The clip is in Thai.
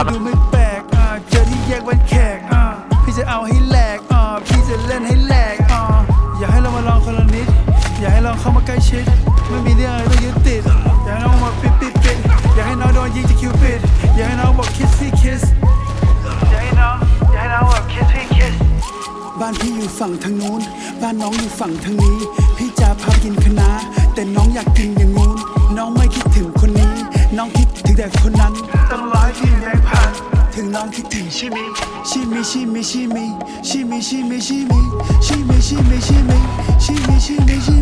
แล้วมันดูไม่แปลกอ่าเจอที่แยกวันแขกอ่าพี่จะเอาให้แหลกอ่าพี่จะเล่นให้แหลกอ่าอย่าให้เรามาลองคนละนิด อย่าให้เราเข้ามาใกล้ชิด ไม่มีเรื่องอะไรต้องยึดติด อย่าให้น้องมาปิดปิดปิดอย่าให้น้องโดนยิงจากคิวปิด อย่าให้น้องบอกคิสซี่คิสอย่าให้น้องอย่าให้น้องบอกคิสซี่คิสบ้านพี่อยู่ฝั่งทางนู้น บ้านน้องอยู่ฝั่งทางนี้ พี่ ถึงแต่คนนั้นต้องร้ายที่ยังผ่านถึงน้องคิดถึงชิมิชิมิชิมิชิมิชิมิชิมิชิมิชิมิชิมิชิมิชิมิชิมิชิมิ